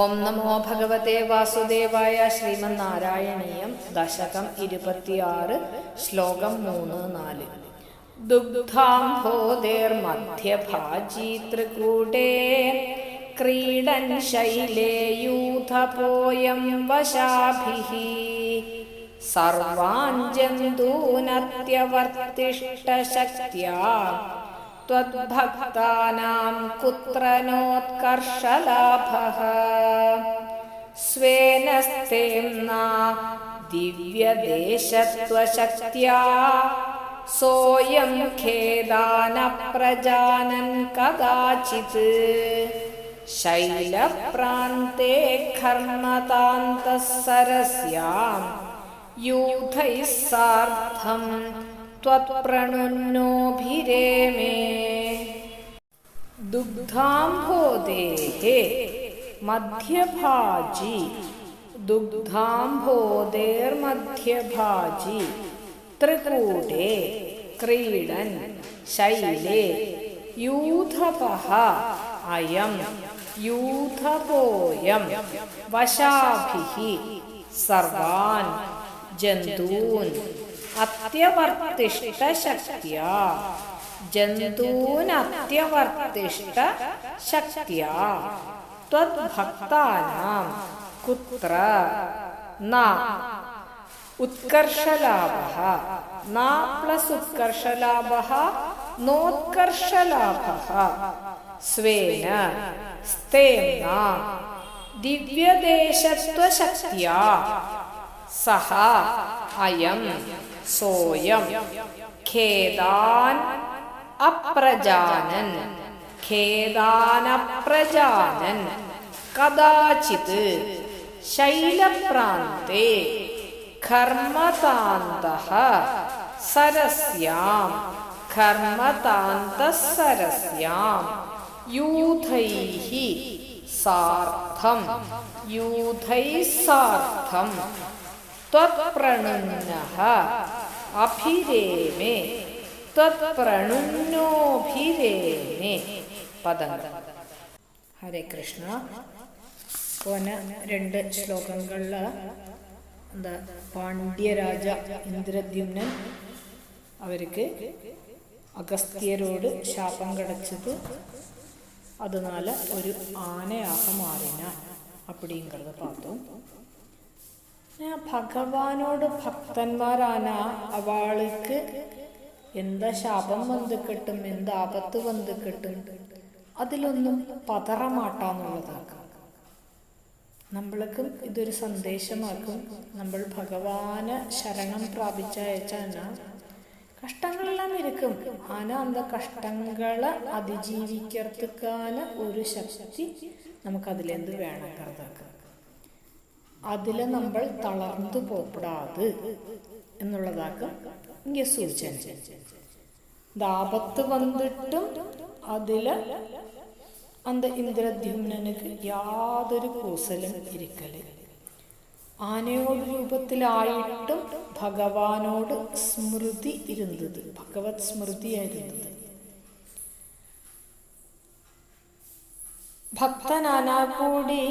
ഓം നമോ ഭഗവതേ വാസുദേവായ ശ്രീമന്നാരായണീയം ദശകം ഇരുപത്തിയാറ് ശ്ലോകം മൂന്ന് നാല്. ദുഗ്ധാംഭോദേർമധ്യഭാജീ ത്രികൂടേ ക്രീഡൻ ശൈലേ യൂഥപോയം വശാഭിः സർവാൻ ജന്തൂനത്യവർത്തിഷ്ടശക്ത്യാ त्वद्भक्तानां कुत्र नोत्कर्षलाभः स्वेन स्तेम्ना दिव्यदेशत्वशक्त्या सोऽयं खेदानप्रजानन् कदाचित् शैलप्रान्ते खर्मतान्तः सरस्यां यूथैः सार्धं त्वत्प्रणुन्नोभिरेमे दुग्धाम्भोदेः मध्यभाजी दुग्धाम्भोदेर्मध्यभाजी त्रिकूटे क्रीडन् शैले यूथपः अयं यूथपोऽयं वशाभिः सर्वान् जन्तून् अत्यवर्तिष्टशक्त्या जन्तूनत्यवर्तिष्टशक्त्या त्वद्भक्तानां नोत्कर्षलाभः स्वेन स्तेम्ना दिव्यदेशत्वशक्त्या सः अयं സോയം. ഖേദാൻ അപ്രജാനൻ. ഖേദാനപ്രജാനൻ കഥാചിത് ശൈലപ്രാന്തേ. ഘർമ്മതാന്ത സരസ്യാം. ഘർമ്മതാന്തസരസ്യാം യൂഥൈः സാർത്ഥം. യൂഥൈ സാർത്ഥം. त्वत्प्रणुन्नः അഭിരേമേ ത്വത്പ്രണുന്നോഭിരേമേ പദങ്ങൾ ഹരേ കൃഷ്ണ പോന രണ്ട് ശ്ലോകങ്ങളിൽ എന്താ പാണ്ഡ്യരാജ ഇന്ദ്രദ്യുമ്നൻ അവർക്ക് അഗസ്ത്യരോട് ശാപം കിടച്ചത് அதனால ஒரு ஆணையாக மாறினான் அப்படிங்கிறத பார்த்தோம் ഭഗവാനോട് ഭക്തന്മാരാന അവൾക്ക് എന്താ ശാപം വന്ന് കിട്ടും എന്ത് ആപത്ത് വന്ന് കിട്ടും? അതിലൊന്നും പതറമാട്ടാന്നുള്ളതാക്കാം. നമ്മൾക്കും ഇതൊരു സന്ദേശമാക്കും. നമ്മൾ ഭഗവാന് ശരണം പ്രാപിച്ചയച്ചാന കഷ്ടങ്ങളെല്ലാം ഇരിക്കും. ആന അന്ത കഷ്ടങ്ങളെ അതിജീവിക്കർത്തുക്കാന് ഒരു ശക്തി നമുക്കതിലെന്ത് വേണം കരുതാക്കാം അതിൽ നമ്മൾ തളർന്നു പോപ്പെടാത് എന്നുള്ളതാക്കും സൂചന ദാപത്ത് വന്നിട്ടും അതിൽ അന്ത ഇന്ദ്രദ്യുമ്നനുക്ക് യാതൊരു കൂസലും ഇരിക്കൽ. ആനയോട് രൂപത്തിലായിട്ടും ഭഗവാനോട് സ്മൃതി ഇരുന്നത് ഭഗവത് സ്മൃതിയായിരുന്നത്. ഭക്തനാനാ കൂടി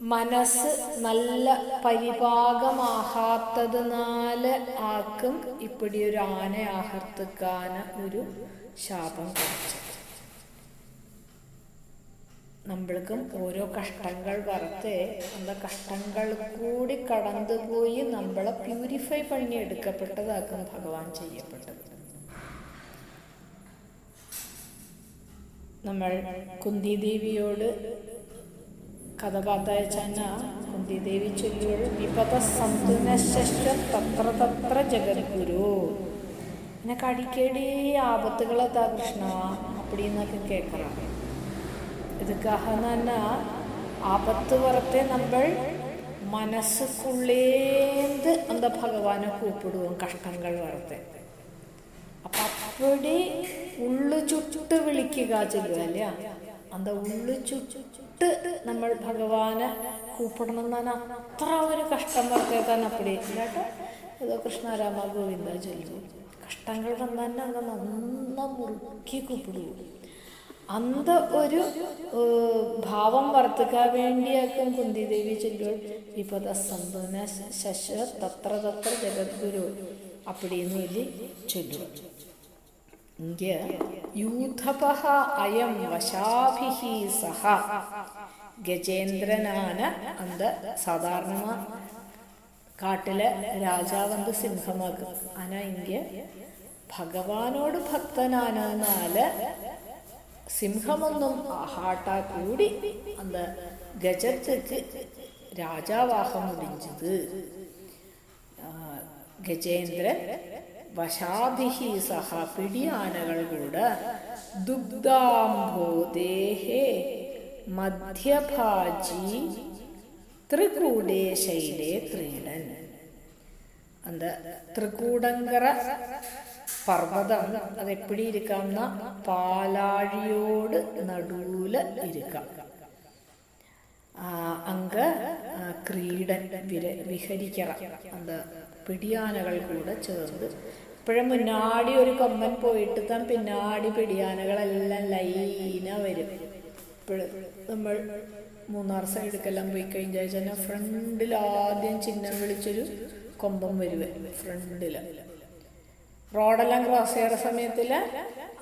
മനസ്സ് നല്ല പരിപാകമാകാത്തതിനാല് ആക്കും ഇപ്പടി ഒരു ആന ആഹർത്തുക്കാന ഒരു ശാപം കഴിച്ചത് നമ്മൾക്കും ഓരോ കഷ്ടങ്ങൾ വറുത്ത് അന്ത കഷ്ടങ്ങൾ കൂടി കടന്നുപോയി നമ്മളെ പ്യൂരിഫൈ പണി എടുക്കപ്പെട്ടതാക്കും ഭഗവാൻ ചെയ്യപ്പെട്ടത്. നമ്മൾ കുന്തിദേവിയോട് കഥപാതയച്ചന കുന്തിദേവി ചൊല്ലിയോൾ വിപത സന്തുനശ്ശ തത്ര തത്ര ജഗദ്ഗുരു. എന്നെ കടിക്കേടി ആപത്തുകളെ കൃഷ്ണ അപ്പടി എന്നൊക്കെ കേൾക്കണം ഇതുക്കാഹ തന്നെ ആപത്ത് പുറത്തെ നമ്മൾ മനസ്സുക്കുള്ളേന്ത് അന്ത ഭഗവാനെ കൂപ്പിടുവും കഷ്ടങ്ങൾ വറുത്തെ അപ്പൊ അപ്പടി ഉള്ളു ചുട്ട് വിളിക്കുക ചെല്ലുക അല്ലേ? അത് ഉള്ളിച്ചുട്ട് നമ്മൾ ഭഗവാനെ കൂപ്പിടണം എന്നാൽ അത്ര ഒരു കഷ്ടം വർക്കേക്കാൻ അപ്പടി ഇല്ലാട്ടോ. ഏതോ കൃഷ്ണരാമ ഗോവിന്ദ ചൊല്ലു കഷ്ടങ്ങൾ തന്നെ അത് നന്ന മുറുക്കി കൂപ്പിടൂ. അന്ത ഒരു ഭാവം വർത്തുക്കാൻ വേണ്ടിയാക്കും കുന്തിദേവി ചൊല്ലുകൾ വിപദ സന്തോന ശശ തത്ര തത്ര ജഗദ്ഗുരു അപ്പടിയെന്ന് ചൊല്ലുക യൂഥപഹ അയം വശാഭിഹി സഹ ഗജേന്ദ്രനാണ് അന്ത സാധാരണമാ കാട്ടിലെ രാജാവന്ത് സിംഹമാകും അന ഇങ്ക ഭഗവാനോട് ഭക്തനാനാല് സിംഹമൊന്നും ആഹാട്ട കൂടി അന്ത ഗജത്തേക്ക് രാജാവാഹം മുടിഞ്ചത് ഗജേന്ദ്രൻ വശാഭിഹി സഹ പിടിയാനകൾ കൂടെ ദുഗ്ധാംബോദേഹേ മധ്യഭാജി ത്രികൂടേ ശൈലേ ക്രീഡൻ அந்த ത്രികൂടങ്കര പർവ്വതം അത് എപ്പിടി ഇരിക്കാവുന്ന പാലാഴിയോട് നടുവിൽ ഇരിക്കാം ആ, അങ്ക ആ, ക്രീഡൻ വിര വിഹരിക്കറ அந்த പിടിയാനകൾ കൂടെ ചേർന്ന് ഇപ്പോഴും മുന്നാടി ഒരു കൊമ്പൻ പോയിട്ട് താൻ പിന്നാടി പിടിയാനകളെല്ലാം ലൈന വരും. ഇപ്പോഴും നമ്മൾ മൂന്നാർ സൈഡിലേക്കെല്ലാം പോയി കഴിഞ്ഞാൽ തന്നെ ഫ്രണ്ടിൽ ആദ്യം ചിഹ്നം വിളിച്ചൊരു കൊമ്പം വരുവ ഫ്രണ്ടിൽ റോഡെല്ലാം ക്രോസ് ചെയ്യുന്ന സമയത്തിൽ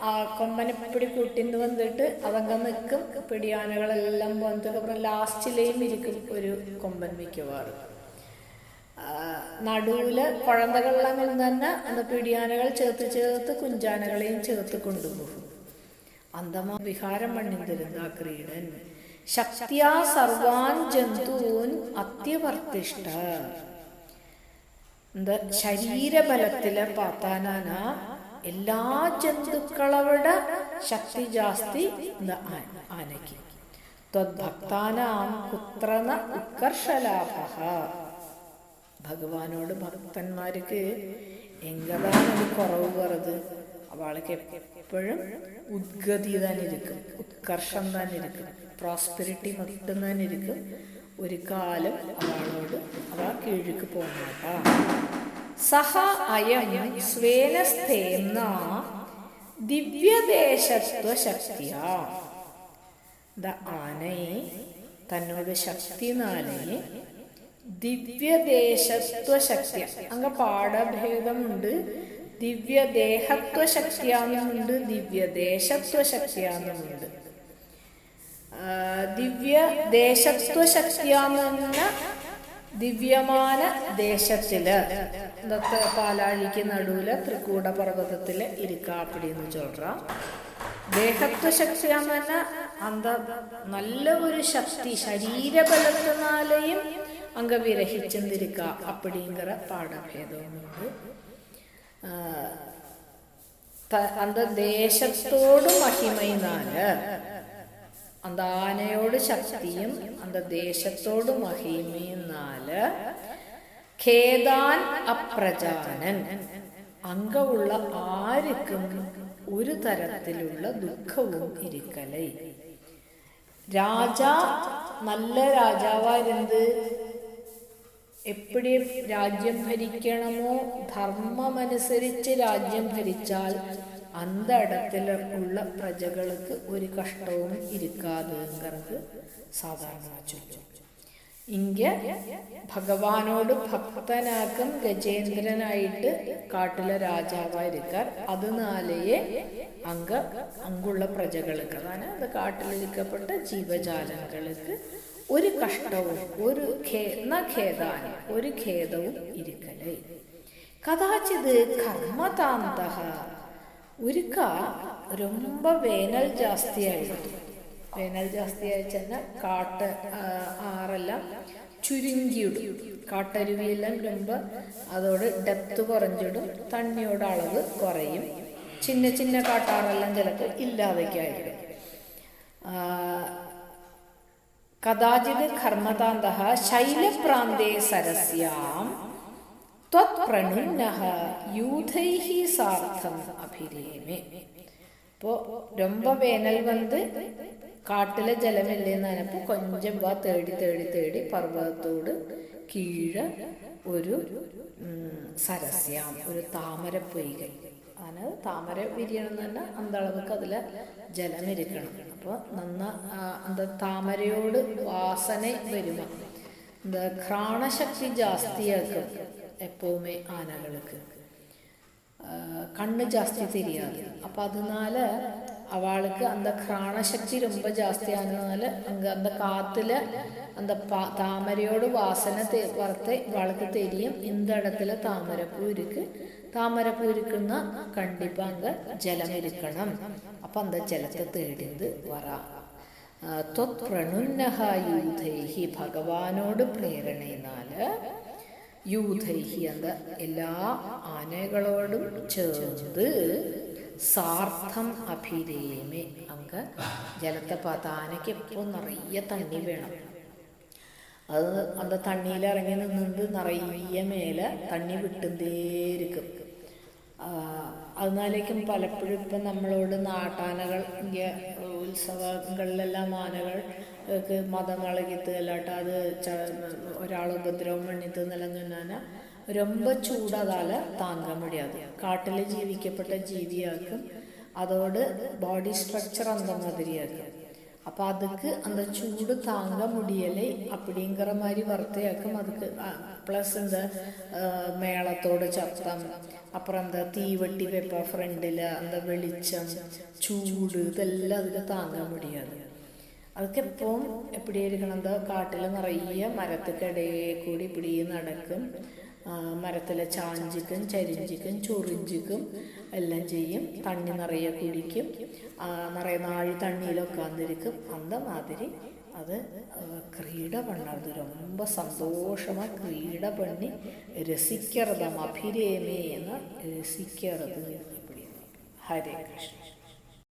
ആ കൊമ്പനെ പിടി കൂട്ടിന്ന് വന്നിട്ട് അതങ്ങ് നിൽക്കും പിടിയാനകളെല്ലാം വന്നിട്ട് അപ്പുറം ലാസ്റ്റിലേയും ഇരിക്കും ഒരു കൊമ്പൻ മിക്കവാറും. നടുവിൽ കുഴന്തകളിലും ഇരുന്ന് തന്നെ അന്ന് പിടിയാനകൾ ചേർത്ത് ചേർത്ത് കുഞ്ചാനകളെയും ചേർത്ത് കൊണ്ടുപോകും. അന്തമ വിഹാരം മണ്ണിന്തിരുന്താക്രീഡൻ ശക്തിയാ സർവാൻ ജന്തൂൻ അത്യവർത്തിഷ്ഠ. എന്താ? ശരീരബലത്തിലെ പാത്താനാന എല്ലാ ജന്തുക്കളവിടെ ശക്തി ജാസ്തി ആനയ്ക്ക്. ത്വദ്ഭക്താനാം പുത്രന ഉത്കർഷലാഭ. ഭഗവാനോട് ഭക്തന്മാർക്ക് എങ്കതാണ് കുറവ് പറത് അവൾക്ക് എപ്പോഴും ഉദ്ഗതി തന്നെ ഇരിക്കും ഉത്കർഷം തന്നെ ഇരിക്കും പ്രോസ്പെരിറ്റി മൊത്തം തന്നെ ഇരിക്കും ഒരു കാലം അവളോട് അവ കീഴ്ക്ക് പോകുന്നത് സഹ അയം സ്വേനസ്ഥേന്ന ദിവ്യദേശത്വ ശക്തിയ. ദ ആനയെ തന്നോട് ശക്തിനാലെ ദിവ്യദേശത്വ ശക്തി അങ്ങ പാഠഭേദമുണ്ട്. ദിവ്യദേഹത്വ ശക്തിയാണെന്നുണ്ട് ദിവ്യദേശത്വ ശക്തിയാണെന്നുണ്ട് ആ, ദിവ്യ ദേശത്വശക്തിയാണെന്ന് ദിവ്യമാന ദേശത്തിൽ ഇന്നത്തെ പാലാഴിക്ക് നടുവിൽ തൃക്കൂട പർവതത്തിൽ ഇരിക്കാപ്പിടിന്ന് എന്ന് ദേഹത്വ പറഞ്ഞാൽ അന്ത നല്ല ഒരു ശക്തി ശരീരബലത്തിനാലെയും അങ്ക വിരഹിച്ചെന്നിരിക്ക അപ്പടിങ്കറ പാഠഭേദവുമുണ്ട് ആ, ത- അന്ത ദേശത്തോട് മഹിമയിനാല് அந்த ആനയോട് ശക്തിയും அந்த ദേശത്തോട് മഹിമയെന്നാല് ഖേദാൻ അപ്രജാനൻ അംഗമുള്ള ആർക്കും ഒരു തരത്തിലുള്ള ദുഃഖവും ഇരിക്കലൈ രാജ നല്ല രാജാവായിരുന്നത് എപ്പോഴും രാജ്യം ഭരിക്കണമോ ധർമ്മമനുസരിച്ച് രാജ്യം ഭരിച്ചാൽ അന്തടത്തിലുള്ള പ്രജകൾക്ക് ഒരു കഷ്ടവും ഇരിക്കാതെങ്കർക്ക് സാധാരണ ചോദിച്ചു ഇങ്ക ഭഗവാനോട് ഭക്തനാക്കും ഗജേന്ദ്രനായിട്ട് കാട്ടിലെ രാജാവായിരിക്കാർ അത് അങ്ക അങ്കുള്ള പ്രജകൾക്ക് അതാണ് അത് കാട്ടിലിരിക്കപ്പെട്ട ജീവജാലങ്ങൾക്ക് ഒരു കഷ്ടവും ഒരു ഖേദാനും ഒരു ഖേദവും ഇരിക്കലേ കഥാചിത് കർമ്മതാന്ത ഒരിക്ക ரொம்ப വേനൽ ജാസ്തിയായിരുന്നു വേനൽ ജാസ്തിയായിച്ചെന്നാൽ കാട്ട് ആ, ആറെല്ലാം ചുരുങ്ങിയിടും കാട്ടരുവിയെല്ലാം ரொம்ப അതോട് ഡെപ്ത് കുറഞ്ഞിടും തണ്ണിയോട് അളവ് കുറയും ചിന്ന ചിന്ന കാട്ടാറെല്ലാം ചിലപ്പോൾ ഇല്ലാതെയൊക്കെയായിരിക്കും. കഥാചിത് കർമ്മതാന്ത ശൈലപ്രാന്തേ സരസ്യാം ത്വത്പ്രണുന്ന യൂഥൈഹി സാർത്ഥം അഭിരേമേ. ഇപ്പോ രൊമ്പ വേനൽ വന്ന് കാട്ടിലെ ജലമില്ലെന്നപ്പോൾ കൊഞ്ചം വാ തേടി തേടി തേടി പർവതത്തോട് കീഴ ഒരു സരസ്യാം ഒരു താമര പൊയ്കൈ അതിന് താമര വിരിയണം തന്നെ അന്തളവുക്ക് അതിൽ ജലമിരിക്കണം അപ്പോൾ നന്ന എന്താ താമരയോട് വാസന വരുമ എന്താ ഘ്രാണശക്തി ജാസ്തിയാക്കും എപ്പോഴുമേ ആനകൾക്ക്. കണ്ണ് ജാസ്തി തിരിയാതെ. അപ്പം അതിനാൽ அவளுக்கு அந்த கிராணசக்தி ரொம்ப ஜாஸ்தியானதுனால அங்கே அந்த காற்றுல அந்த பா தாமரையோட வாசனை தெ வரத்தை இவளுக்கு தெரியும் இந்த இடத்துல தாமரைப்பூ இருக்கு தாமரைப்பூ இருக்குன்னா கண்டிப்பாக அங்கே ஜலம் இருக்கணும் அப்போ அந்த ஜலத்தை தேடிந்து வரா ത്വത്പ്രണുന്നഹ യൂഥൈഹി ഭഗവാനോട് പ്രേരണയിനാല് യൂഥൈഹി അന്ത എല്ലാ ആനകളോടും ചേർന്ന് സാർത്ഥം അഭിരേമേ നമുക്ക് ജലത്തെ പതാനയ്ക്ക് എപ്പോഴും നിറയെ തണ്ണി വേണം. അത് അത് തണ്ണിയിൽ ഇറങ്ങി നിന്നത് നിറയെ മേലെ തണ്ണി വിട്ടുന്തേരിക്കും അതിനാലേക്കും പലപ്പോഴും ഇപ്പം നമ്മളോട് നാട്ടാനകൾ ഉത്സവങ്ങളിലെല്ലാം ആനകൾ മതം വളകിത്ത് അല്ലാട്ട് അത് ഒരാൾ ഉപദ്രവം പണിത്ത് നിലഞ്ഞാൽ ரொம்ப ചൂടതാല താങ്ങാൻ മുടിയാതെ കാട്ടിൽ ജീവിക്കപ്പെട്ട ജീവിയാക്കും അതോട് ബോഡി സ്ട്രക്ചർ അന്ത മാതിരിയാക്കും அப்போ அதுக்கு அந்த சூடு தாங்க முடியலை அப்படிங்கிற மாதிரி வார்த்தையாக்கும் அதுக்கு ப்ளஸ் இந்த அஹ், மேளத்தோட சத்தம் அப்புறம் அந்த தீவெட்டி வைப்ப ஃப்ரெண்டில் அந்த வெளிச்சம் சூடு இதெல்லாம் அதுக்கு தாங்க முடியாது അതൊക്കെ എപ്പോഴും എപ്പിടി ഇരിക്കണത് കാട്ടിൽ നിറയെ മരത്തുക്കിടയിൽ കൂടി ഇപ്പിടി നടക്കും. മരത്തിലെ ചാഞ്ചിക്കും ചരിഞ്ചിക്കും ചൊറിഞ്ചിക്കും എല്ലാം ചെയ്യും. തണ്ണി നിറയെ കുടിക്കും. നിറയെ നാഴി തണ്ണിയിലൊക്കെ വന്നിരിക്കും അന്ത മാതിരി അത് ക്രീഡ പണ്ണത് രൊമ്പ സന്തോഷമായി ക്രീഡ പണ്ണി രസിക്കരുത് അഭിരേമേ എന്ന് രസിക്കരുത്. ഹരേ കൃഷ്ണ.